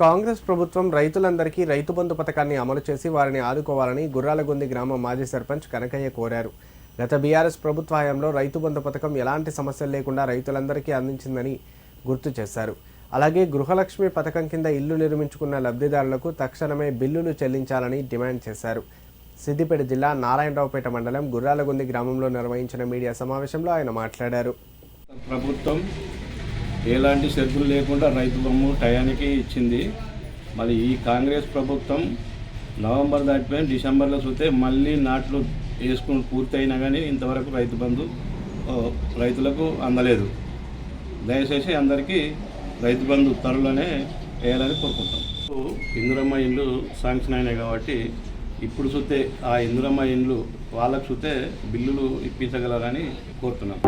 కాంగ్రెస్ ప్రభుత్వం రైతులందరికీ రైతు బంధు పథకాన్ని అమలు చేసి వారిని ఆదుకోవాలని గుర్రాలగొంది గ్రామ మాజీ సర్పంచ్ కనకయ్య కోరారు. గత బీఆర్ఎస్ ప్రభుత్వ హయాంలో రైతు బంధు పథకం ఎలాంటి సమస్యలు లేకుండా రైతులందరికీ అందించిందని గుర్తు చేశారు. అలాగే గృహలక్ష్మి పథకం కింద ఇల్లు నిర్మించుకున్న లబ్ధిదారులకు తక్షణమే బిల్లులు చెల్లించాలని డిమాండ్ చేశారు. సిద్దిపేట జిల్లా నారాయణరావుపేట మండలం గుర్రాలగొంది గ్రామంలో నిర్వహించిన మీడియా సమావేశంలో ఆయన మాట్లాడారు. ప్రభుత్వం ఎలాంటి షరతులు లేకుండా రైతు బొమ్ము టయానికి ఇచ్చింది. మరి ఈ కాంగ్రెస్ ప్రభుత్వం నవంబర్ దాటిపోయిన డిసెంబర్లో చూస్తే మళ్ళీ నాట్లు వేసుకుని పూర్తయినా కానీ ఇంతవరకు రైతు బంధు రైతులకు అందలేదు. దయచేసి అందరికీ రైతు బంధు త్వరలోనే వేయాలని కోరుకుంటాం ఇందిరమ్మ ఇండ్లు శాంక్షన్ అయినాయి కాబట్టి ఇప్పుడు చూస్తే ఆ ఇందిరమ్మ ఇండ్లు వాళ్ళకు చూస్తే బిల్లులు ఇప్పించగలరని కోరుతున్నాం.